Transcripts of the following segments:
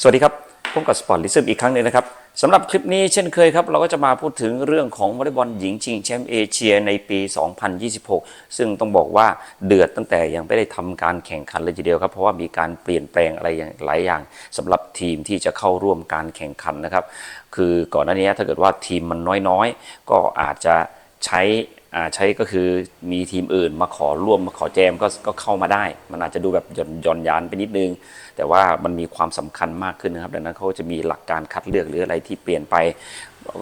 สวัสดีครับพบกับสปอร์ตลิซึมอีกครั้งหนึ่งนะครับสำหรับคลิปนี้เช่นเคยครับ เราก็จะมาพูดถึงเรื่องของวอลเลย์บอลหญิงชิงแชมป์เอเชียในปี 2026 ซึ่งต้องบอกว่าเดือดตั้งแต่ยังไม่ได้ทำการแข่งขันเลยทีเดียวครับ เพราะว่ามีการเปลี่ยนแปลงอะไรอย่างหลายอย่างสำหรับทีมที่จะเข้าร่วมการแข่งขันนะครับ คือก่อนหน้านี้ถ้าเกิดว่าทีมมันน้อยๆ ก็อาจจะใช้ ใช้ก็คือมีทีมอื่นมาขอร่วมมาขอแจมก็ก็เข้ามาได้ มันอาจจะดูแบบหย่อนหย่อนยานไปนิดนึง แต่ว่ามันมีความสำคัญมากขึ้นนะครับ ดังนั้นเขาจะมีหลักการคัดเลือกหรืออะไรที่เปลี่ยนไป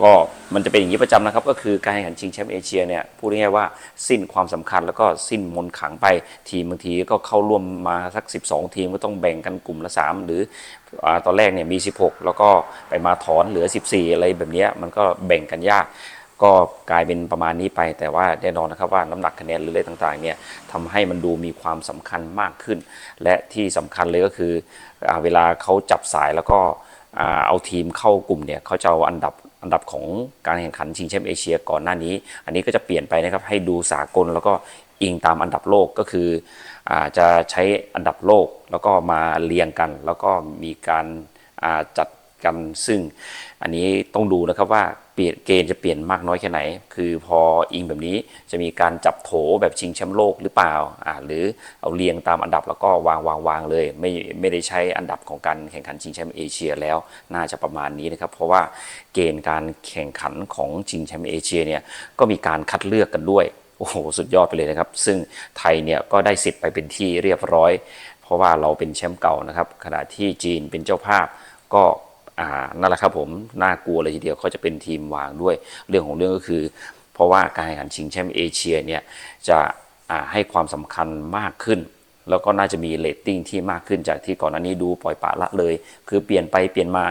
ก็มันจะเป็นอย่างนี้ประจำนะครับ ก็คือการแข่งขันชิงแชมป์เอเชียเนี่ยพูดง่ายๆว่าสิ้นความสำคัญแล้วก็สิ้นมนขังไปทีมบางทีก็เข้าร่วมมาสัก 12 ทีมก็ต้องแบ่งกันกลุ่มละ 3 หรืออตอนแรกเนี่ยมี 16 แล้วก็ไปมาถอนเหลือ 14 อะไรแบบนี้มันก็แบ่งกันยาก ก็กลายเป็นประมาณนี้ไป แต่ว่าแน่นอนนะครับว่าน้ำหนักคะแนนหรืออะไรต่างๆเนี่ยทำให้มันดูมีความสำคัญมากขึ้น และที่สำคัญเลยก็คืออเวลาเขาจับสายแล้วก็เอาทีมเข้ากลุ่มเนี่ยเขาจะเอาอันดับอันดับของการแข่งขันชิงแชมป์เอเชียก่อนหน้านี้ อันนี้ก็จะเปลี่ยนไปนะครับให้ดูสากลแล้วก็อิงตามอันดับโลกก็คืออจะใช้อันดับโลกแล้วก็มาเรียงกัน แล้วก็มีการจัด กันซึ่ง อันนี้ต้องดูนะครับว่าเปลี่ยนเกณฑ์จะเปลี่ยนมากน้อยแค่ไหน คือพออิงแบบนี้จะมีการจับโถแบบชิงแชมป์โลกหรือเปล่าอ่า หรือเอาเรียงตามอันดับแล้วก็วางวางวางเลย ไม่ไม่ได้ใช้อันดับของการแข่งขันชิงแชมป์เอเชียแล้วน่าจะประมาณนี้นะครับ เพราะว่าเกณฑ์การแข่งขันของชิงแชมป์เอเชียเนี่ยก็มีการคัดเลือกกันด้วยโอ้โหสุดยอดไปเลยนะครับ ซึ่งไทยเนี่ยก็ได้สิทธิ์ไปเป็นที่เรียบร้อย เพราะว่าเราเป็นแชมป์เก่านะครับขณะที่จีนเป็นเจ้าภาพก็ อ่านั่นแหละครับผมน่ากลัวเลยทีเดียวเขาจะเป็นทีมวางด้วย เรื่องของเรื่องก็คือ เพราะว่าการแข่งขันชิงแชมป์เอเชียเนี่ยจะให้ความสำคัญมากขึ้น แล้วก็น่าจะมีเลตติ้งที่มากขึ้นจากที่ก่อนหน้านี้ดูปล่อยปละละเลย คือเปลี่ยนไปเปลี่ยนมา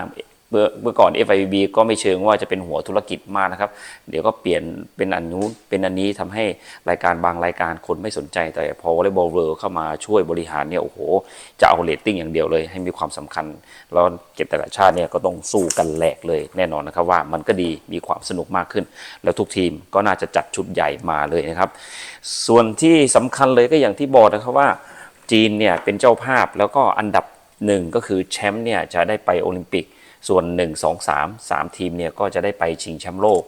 เมื่อเมื่อก่อน FIB ก็ไม่เชิงว่าจะเป็นหัวธุรกิจมากนะครับ เดี๋ยวก็เปลี่ยนเป็นอันนู้นเป็นอันนี้ทำให้รายการบางรายการคนไม่สนใจ แต่พอวอลเลย์บอลเวิลด์เข้ามาช่วยบริหารเนี่ยโอ้โห จะเอาเรตติ้งอย่างเดียวเลย ให้มีความสำคัญ แล้วเก็บแต่ละชาติเนี่ยก็ต้องสู้กันแหลกเลยแน่นอนนะครับว่ามันก็ดีมีความสนุกมากขึ้น แล้วทุกทีมก็น่าจะจัดชุดใหญ่มาเลยนะครับ ส่วนที่สำคัญเลยก็อย่างที่บอกนะครับว่าจีนเนี่ยเป็นเจ้าภาพแล้วก็อันดับ หนึ่งก็คือแชมป์เนี่ยจะได้ไปโอลิมปิก ส่วน 1 2 3 3 ทีมเนี่ยก็จะได้ไปชิงแชมป์โลก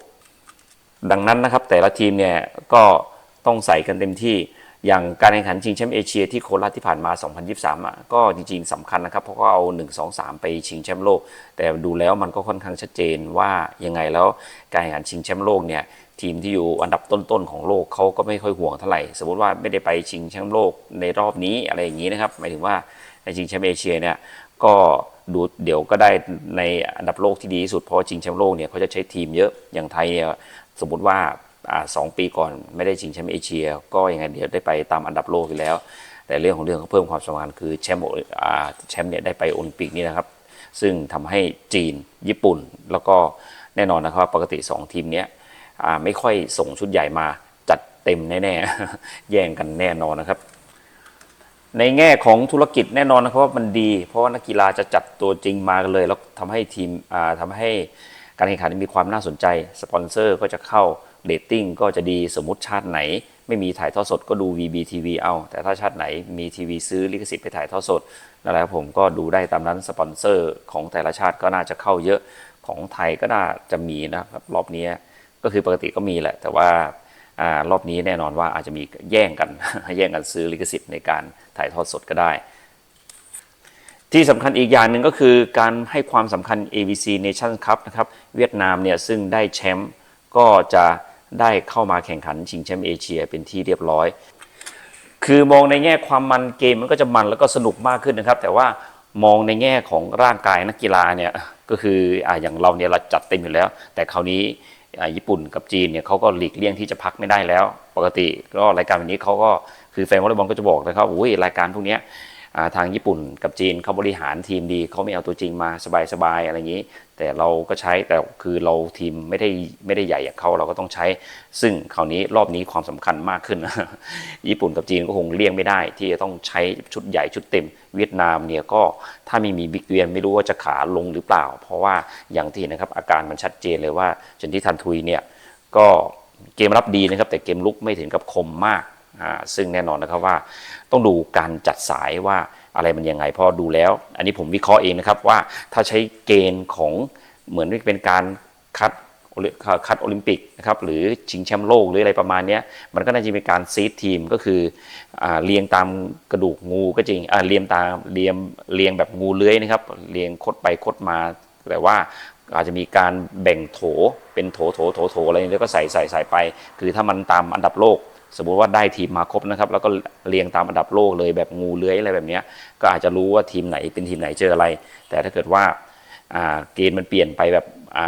ดังนั้นนะครับแต่ละทีมเนี่ยก็ต้องใส่กันเต็มที่อย่างการแข่งขันชิงแชมป์เอเชียที่โคราชที่ผ่านมา 2023อะก็จริงๆสำคัญนะครับ เพราะก็เอา 1 2 3 ไปชิงแชมป์โลก แต่ดูแล้วมันก็ค่อนข้างชัดเจนว่ายังไงแล้วการแข่งขันชิงแชมป์โลกเนี่ยทีมที่อยู่อันดับต้นๆของโลกเขาก็ไม่ค่อยห่วงเท่าไหร่ สมมติว่าไม่ได้ไปชิงแชมป์โลกในรอบนี้อะไรอย่างนี้นะครับหมายถึงว่า ในชิงแชมป์เอเชียเนี่ยก็ดูเดี๋ยวก็ได้ในอันดับโลกที่ดีที่สุดเพราะชิงแชมป์โลกเนี่ยเขาจะใช้ทีมเยอะอย่างไทยเนี่ยสมมติว่าสองปีก่อนไม่ได้ชิงแชมป์เอเชีย ก็ยังไงเดี๋ยวได้ไปตามอันดับโลกอยู่แล้ว แต่เรื่องของเรื่องเขาเพิ่มความสำคัญคือแชมป์แชมป์เนี่ยได้ไปโอลิมปิกนี่นะครับ ซึ่งทำให้จีนญี่ปุ่นแล้วก็แน่นอนนะครับปกติ 2 ทีมเนี้ยไม่ค่อยส่งชุดใหญ่มาจัดเต็มแน่ๆแย่งกันแน่นอนนะครับ ในแง่ของธุรกิจแน่นอนนะครับว่ามันดี เพราะว่านักกีฬาจะจัดตัวจริงมากันเลย แล้วทำให้ทีมอ่าทำให้การแข่งขันมีความน่าสนใจ สปอนเซอร์ก็จะเข้าเรตติ้งก็จะดีสมมติชาติไหน ไม่มีถ่ายทอดสดก็ดู VBTV เอา แต่ถ้าชาติไหนมีทีวีซื้อลิขสิทธิ์ไปถ่ายทอดสดนั่นแหละครับผมก็ดูได้ตามนั้นสปอนเซอร์ของแต่ละชาติก็น่าจะเข้าเยอะของไทยก็น่าจะมีนะครับรอบนี้ก็คือปกติก็มีแหละ แต่ว่า รอบนี้แน่นอนว่าอาจจะมีแย่งกันแย่งกันซื้อลิขสิทธิ์ในการถ่ายทอดสดก็ได้ ที่สำคัญอีกอย่างหนึ่งก็คือการให้ความสำคัญ AVC Nation Cup นะครับเวียดนามเนี่ยซึ่งได้แชมป์ก็จะได้เข้ามาแข่งขันชิงแชมป์เอเชียเป็นที่เรียบร้อย คือมองในแง่ความมันเกมมันก็จะมันแล้วก็สนุกมากขึ้นนะครับ แต่ว่ามองในแง่ของร่างกายนักกีฬาเนี่ยก็คืออ่าอย่างเราเนี่ยเราจัดเต็มอยู่แล้ว แต่คราวนี้ ญี่ปุ่นกับจีนเนี่ยเขาก็หลีกเลี่ยงที่จะพักไม่ได้แล้ว ปกติก็รายการวันนี้เขาก็คือแฟนวอลเลย์บอลก็จะบอกนะครับอุ้ยรายการพวกเนี้ย ทางญี่ปุ่นกับจีนเขาบริหารทีมดีเขาไม่เอาตัวจริงมาสบายๆอะไรอย่างนี้ แต่เราก็ใช้แต่คือเราทีมไม่ได้ไม่ได้ใหญ่อย่างเขาเราก็ต้องใช้ ซึ่งคราวนี้รอบนี้ความสำคัญมากขึ้น ญี่ปุ่นกับจีนก็คงเลี่ยงไม่ได้ ที่จะต้องใช้ชุดใหญ่ชุดเต็ม เวียดนามเนี่ยก็ถ้าไม่มีบิ๊กเวียนไม่รู้ว่าจะขาลงหรือเปล่า เพราะว่าอย่างที่เห็นนะครับอาการมันชัดเจนเลยว่าชนที่ทันทุยเนี่ยก็เกมรับดีนะครับแต่เกมลุกไม่ถึงกับคมมากซึ่งแน่นอนนะครับว่า ต้องดูการจัดสายว่าอะไรมันยังไงพอดูแล้ว อันนี้ผมวิเคราะห์เองนะครับว่าถ้าใช้เกณฑ์ของเหมือนเป็นการคัดคัดโอลิมปิกนะครับหรือชิงแชมป์โลกหรืออะไรประมาณนี้มันก็น่าจะมีการซีดทีมก็คืออเรียงตามกระดูกงูก็จริงเรียงตามเรียงเรียงแบบงูเลื้อยนะครับเรียงคดไปคดมา แต่ว่าอาจจะมีการแบ่งโถเป็นโถโถโถโถอะไรแล้วก็ใส่ใส่ใส่ไป คือถ้ามันตามอันดับโลก สมมุติว่าได้ทีมมาครบนะครับ แล้วก็เรียงตามอันดับโลกเลยแบบงูเลื้อยอะไรแบบนี้ก็อาจจะรู้ว่าทีมไหนเป็นทีมไหนเจออะไร แต่ถ้าเกิดว่าเกณฑ์มันเปลี่ยนไปแบบ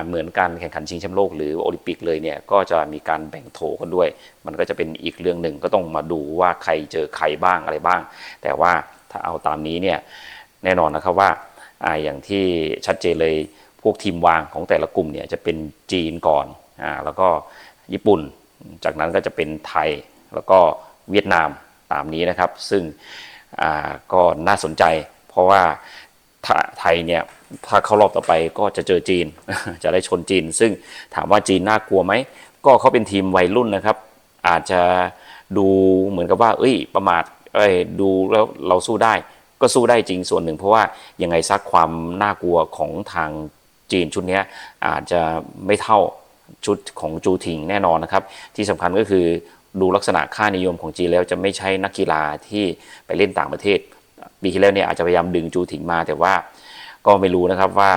เหมือนการแข่งขันชิงแชมป์โลกหรือโอลิมปิกเลยเนี่ยก็จะมีการแบ่งโถกันด้วย มันก็จะเป็นอีกเรื่องหนึ่งก็ต้องมาดูว่าใครเจอใครบ้างอะไรบ้าง แต่ว่าถ้าเอาตามนี้เนี่ยแน่นอนนะครับว่าออย่างที่ชัดเจนเลยพวกทีมวางของแต่ละกลุ่มเนี่ยจะเป็นจีนก่อนอแล้วก็ญี่ปุ่น จากนั้นก็จะเป็นไทย แล้วก็เวียดนามตามนี้นะครับ ซึ่งก็น่าสนใจ เพราะว่าไทยเนี่ยถ้าเข้ารอบต่อไปก็จะเจอจีน จะได้ชนจีน ซึ่งถามว่าจีนน่ากลัวไหม ก็เขาเป็นทีมวัยรุ่นนะครับ อาจจะดูเหมือนกับว่า เอ้ย ประมาทเอ้ยดูแล้วเราสู้ได้ ก็สู้ได้จริงส่วนหนึ่ง เพราะว่ายังไงซักความน่ากลัวของทางจีนชุดนี้อาจจะไม่เท่าชุดของจูทิงแน่นอนนะครับ ที่สำคัญก็คือ ดูลักษณะค่านิยมของจีนแล้วจะไม่ใช่นักกีฬาที่ไปเล่นต่างประเทศ ปีที่แล้วเนี่ยอาจจะพยายามดึงจูถิงมาแต่ว่าก็ไม่รู้นะครับว่า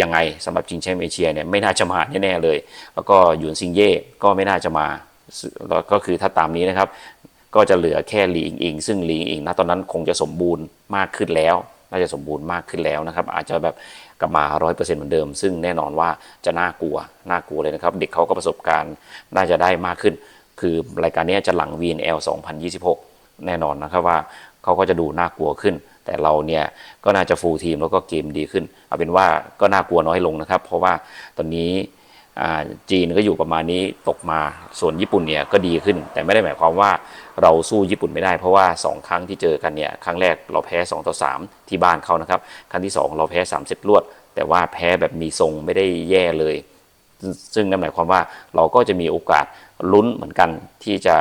ยังไงสำหรับจิงแชมป์เอเชียเนี่ยไม่น่าจะมาแน่ๆเลย แล้วก็หยวนซิงเย่ก็ไม่น่าจะมาแล้วก็คือถ้าตามนี้นะครับ ก็จะเหลือแค่หลีอิงอิงซึ่งหลีอิงอิงณตอนนั้นคงจะสมบูรณ์มากขึ้นแล้ว น่าจะสมบูรณ์มากขึ้นแล้วนะครับ อาจจะแบบกลับมาร้อยเปอร์เซ็นต์เหมือนเดิม ซึ่งแน่นอนว่าจะน่ากลัวน่ากลัวเลยนะครับ เด็กเขาก็ประสบการณ์น่าจะได้มากขึ้น คือรายการนี้จะหลัง VNL 2026 แน่นอนนะครับว่าเขาก็จะดูน่ากลัวขึ้น แต่เราเนี่ยก็น่าจะฟูลทีมแล้วก็เกมดีขึ้น เอาเป็นว่าก็น่ากลัวน้อยลงนะครับ เพราะว่าตอนนี้จีนก็อยู่ประมาณนี้ตกมาส่วนญี่ปุ่นเนี่ยก็ดีขึ้น แต่ไม่ได้หมายความว่าเราสู้ญี่ปุ่นไม่ได้เพราะว่า 2 ครั้งที่เจอกันเนี่ยครั้งแรกเราแพ้ 2 ต่อ 3 ที่บ้านเขานะครับ ครั้งที่ 2 เราแพ้3เซตรวด แต่ว่าแพ้แบบมีทรงไม่ได้แย่เลย ซึ่งนั่นหมายความว่าเราก็จะมีโอกาสลุ้นเหมือนกันที่จะ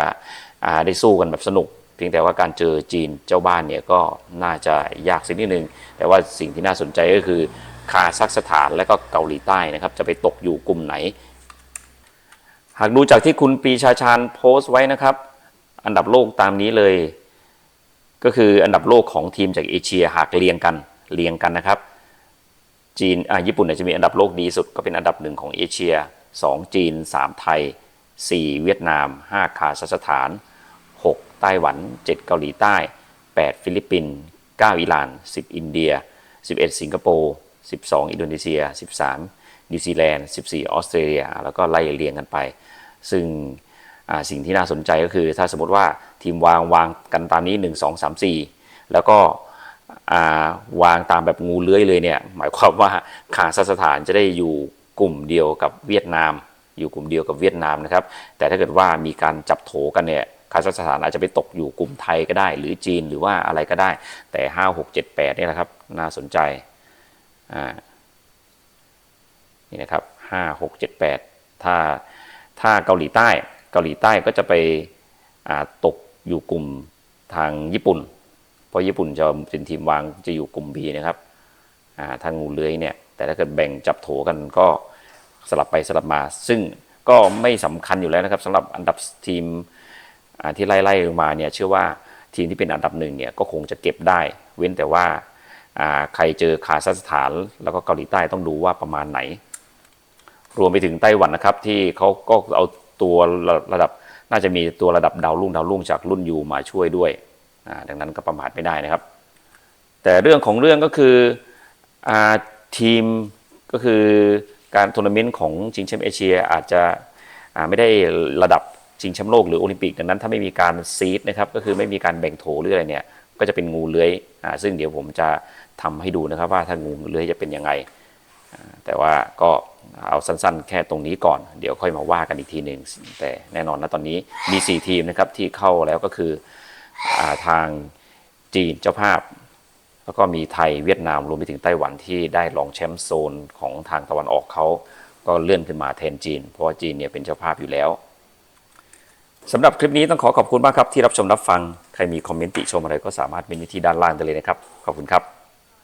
ได้สู้กันแบบสนุก เพียงแต่ว่าการเจอจีนเจ้าบ้านเนี่ยก็น่าจะยากสักนิดนึง แต่ว่าสิ่งที่น่าสนใจก็คือคาซัคสถานและก็เกาหลีใต้นะครับ จะไปตกอยู่กลุ่มไหน หากดูจากที่คุณปีชาชาญโพสต์ไว้นะครับ อันดับโลกตามนี้เลย ก็คืออันดับโลกของทีมจากเอเชียหากเรียงกันเรียงกันนะครับ จีนอ่าญี่ปุ่นเนี่ยจะมีอันดับโลกดีสุดก็เป็นอันดับหนึ่งของเอเชีย 2 จีน 3 ไทย 4 เวียดนาม 5 คาซัคสถาน 6 ไต้หวัน 7 เกาหลีใต้ 8 ฟิลิปปินส์9อิหร่าน 10 อินเดีย 11 สิงคโปร์ 12 อินโดนีเซีย 13 นิวซีแลนด์ 14 ออสเตรเลีย แล้วก็ไล่เรียงกันไป ซึ่งสิ่งที่น่าสนใจก็คือถ้าสมมติว่าทีมวางวางกันตามนี้ 1 2 3 4 แล้วก็ วางตามแบบงูเลื้อยเลยเนี่ยหมายความว่าคาซัคสถานจะได้อยู่กลุ่มเดียวกับเวียดนาม อยู่กลุ่มเดียวกับเวียดนามนะครับ แต่ถ้าเกิดว่ามีการจับโถกันเนี่ยคาซัคสถานอาจจะไปตกอยู่กลุ่มไทยก็ได้ หรือจีนหรือว่าอะไรก็ได้ แต่ 5 6 7 8เนี่ยนะครับน่าสนใจนี่นะครับ5 6 7 8 ถ้าถ้าเกาหลีใต้เกาหลีใต้ก็จะไปตกอยู่กลุ่มทางญี่ปุ่น ราะญี่ปุ่นจะเป็นทีมวางจะอยู่กลุ่ม B นะครับอ่าทางงูเลื้อยเนี่ยแต่ถ้าเกิดแบ่งจับโถกันก็สลับไปสลับมา ซึ่งก็ไม่สำคัญอยู่แล้วนะครับสำหรับอันดับทีมที่ไล่ๆลงมาเนี่ยเชื่อว่าทีมที่เป็นอันดับหนึ่งเนี่ยก็คงจะเก็บได้ เว้นแต่ว่าใครเจอคาซัคสถานแล้วก็เกาหลีใต้ต้องดูว่าประมาณไหน รวมไปถึงไต้หวันนะครับที่เขาก็เอาตัวระดับน่าจะมีตัวระดับดาวรุ่งดาวรุ่งจากรุ่นยูมาช่วยด้วย ดังนั้นก็ประมาทไม่ได้นะครับ แต่เรื่องของเรื่องก็คืออาทีมก็คือการทัวร์นาเมนต์ของชิงแชมป์เอเชียอาจจะไม่ได้ระดับชิงแชมป์โลกหรือโอลิมปิกดังนั้นถ้าไม่มีการซีดนะครับก็คือไม่มีการแบ่งโถหรืออะไรเนี่ยก็จะเป็นงูเลื้อยอซึ่งเดี๋ยวผมจะทำให้ดูนะครับว่าถ้างูเลื้อยจะเป็นยังไง แต่ว่าก็เอาสั้นๆ แค่ตรงนี้ก่อน เดี๋ยวค่อยมาว่ากันอีกทีหนึ่งแต่แน่นอนนะตอนนี้มี 4 ทีมนะครับที่เข้าแล้วก็คือ ทางจีนเจ้าภาพ แล้วก็มีไทยเวียดนามรวมไปถึงไต้หวันที่ได้รองแชมป์โซนของทางตะวันออกเขาก็เลื่อนขึ้นมาแทนจีน เพราะว่าจีนเนี่ยเป็นเจ้าภาพอยู่แล้วสำหรับคลิปนี้ต้องขอขอบคุณมากครับที่รับชมรับฟัง ใครมีคอมเมนต์ติชมอะไรก็สามารถเมนที่ด้านล่างได้เลยนะครับ ขอบคุณครับ